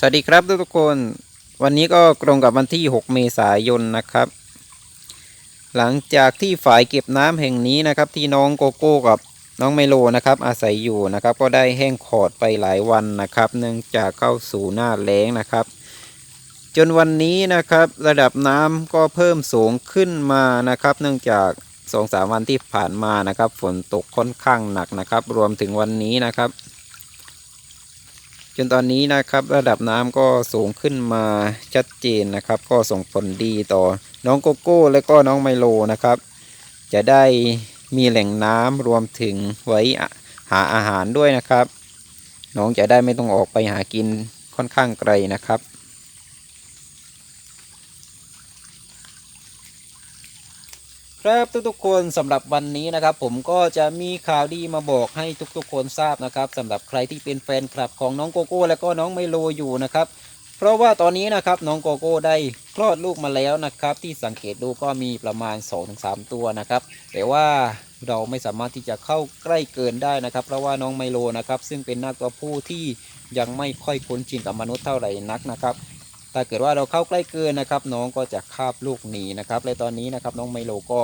สวัสดีครับทุกๆคน วันนี้ก็ตรงกับวันที่ 6 เมษายนนะครับ หลังจากที่ฝ่ายเก็บน้ำแห่งนี้นะครับ ที่น้องโกโก้กับน้องไมโลนะครับ อาศัยอยู่นะครับ ก็ได้แห้งขอดไปหลายวันนะครับ เนื่องจากเข้าสู่หน้าแล้งนะครับ จนวันนี้นะครับระดับน้ำก็เพิ่มสูงขึ้นมานะครับ เนื่องจากสองสามวันที่ผ่านมานะครับ ฝนตกค่อนข้างหนักนะครับ รวมถึงวันนี้นะครับ จนตอนนี้นะครับระดับน้ำก็สูงขึ้นมาชัดเจนนะครับ ก็ส่งผลดีต่อน้องโกโก้และก็น้องไมโลนะครับ จะได้มีแหล่งน้ำรวมถึงไว้หาอาหารด้วยนะครับ น้องจะได้ไม่ต้องออกไปหากินค่อนข้างไกลนะครับ ครับทุกๆคนสำหรับวันนี้นะครับ ผมก็จะมีข่าวดีมาบอกให้ทุกๆ คนทราบนะครับสำหรับใครที่เป็นแฟนคลับของน้องโกโก้และก็น้องไมโลอยู่นะครับ เพราะว่าตอนนี้นะครับน้องโกโก้ได้คลอดลูกมาแล้วนะครับ ที่สังเกตดูก็มีประมาณ 2-3 ตัวนะครับ แต่ว่าเราไม่สามารถที่จะเข้าใกล้เกินได้นะครับ เพราะว่าน้องไมโลนะครับ ซึ่งเป็นนักตัวผู้ที่ยังไม่ค่อยคุ้นชินกับมนุษย์เท่าไหร่นักนะครับ ถ้าเกิดว่าเราเข้าใกล้เกินนะครับ น้องก็จะคาบลูกหนีนะครับและตอนนี้นะครับน้องไมโลก็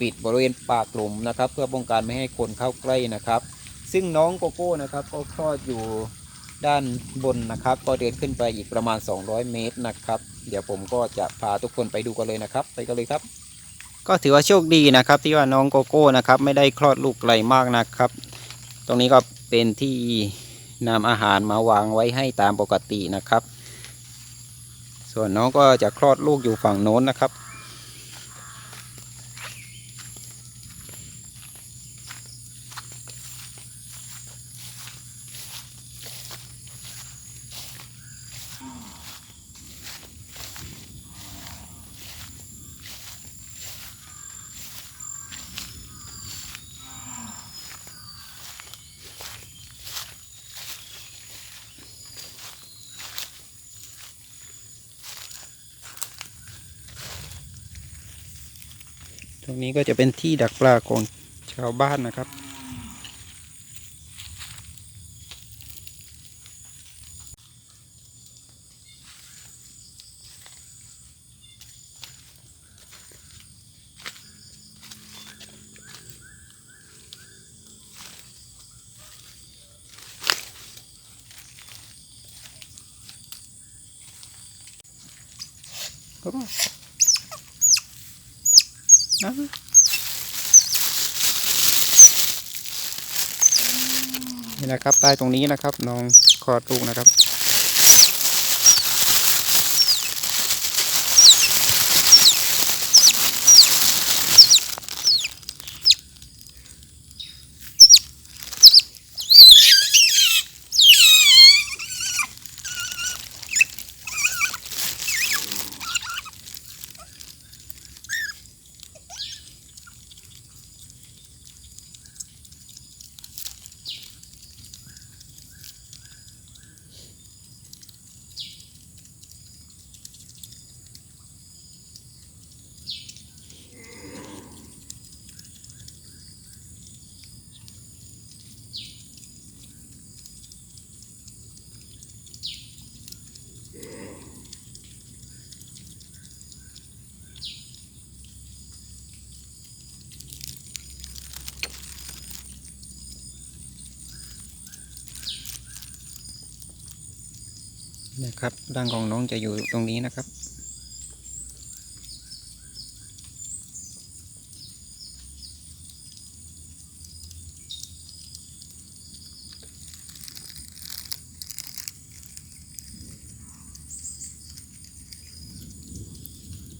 ปิดบริเวณปากหลุมนะครับ เพื่อป้องกันไม่ให้คนเข้าใกล้นะครับ ซึ่งน้องโกโก้นะครับก็คลอดอยู่ด้านบนนะครับ ก็เดินขึ้นไปอีกประมาณ 200 เมตรนะครับ เดี๋ยวผมก็จะพาทุกคนไปดูกันเลยนะครับ ไปกันเลยครับ ก็ถือว่าโชคดีนะครับ ที่ว่าน้องโกโก้นะครับไม่ได้คลอดลูกไกลมากนะครับ ตรงนี้ก็เป็นที่นำอาหารมาวางไว้ให้ตามปกตินะครับ ส่วนน้องก็จะคลอดลูกอยู่ฝั่งโน้นนะครับ ตรงนี้ก็จะเป็นที่ดักปลาของชาวบ้านนะครับก็ นะนี่นะครับใต้ตรงนี้นะครับน้องคลอดลูกนะครับ นะครับร่างของน้องจะอยู่ตรงนี้นะครับ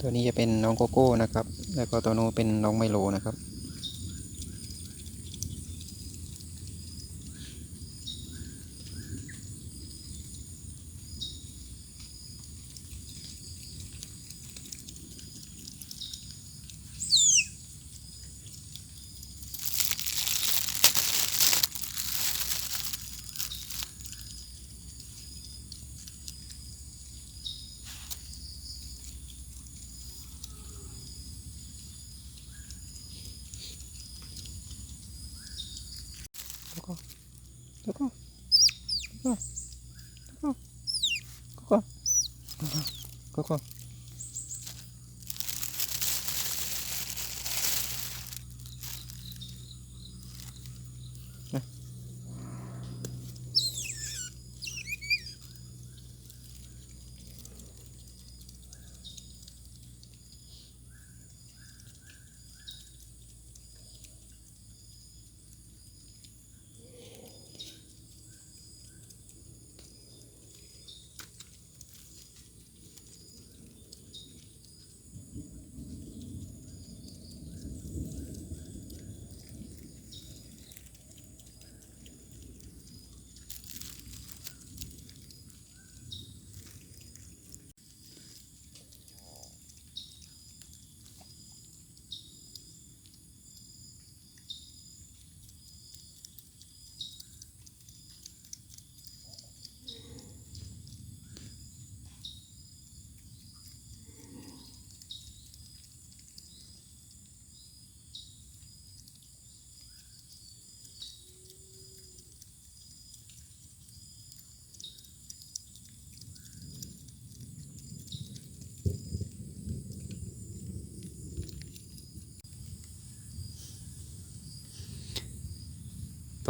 ตัวนี้จะเป็นน้องโกโก้นะครับ แล้วก็ตัวโน้นเป็นน้องไมโลนะครับ どここ。ここ。ここ。ここ。ここ。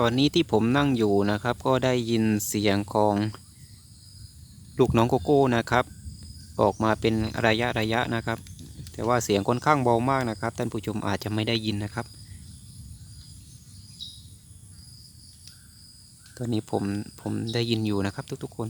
ตอนนี้ที่ผมนั่งอยู่นะครับ ก็ได้ยินเสียงของลูกน้องโกโก้นะครับ ออกมาเป็นระยะระยะนะครับ แต่ว่าเสียงค่อนข้างเบามากนะครับท่านผู้ชมอาจจะไม่ได้ยินนะครับ ตอนนี้ผมผมได้ยินอยู่นะครับทุกๆคน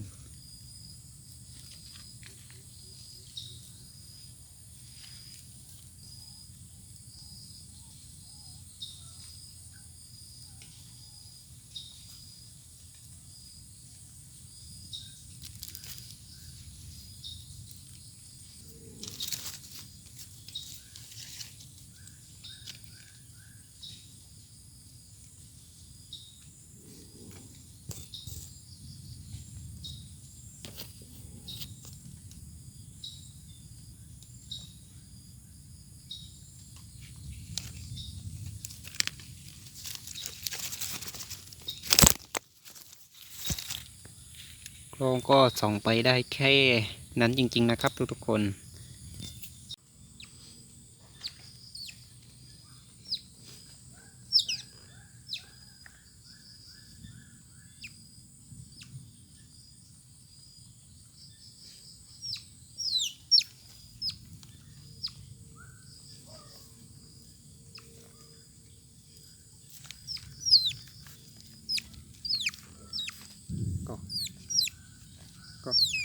กล้องก็ส่องไปได้แค่นั้นจริง ๆ นะครับ ทุกๆคน ก็ก็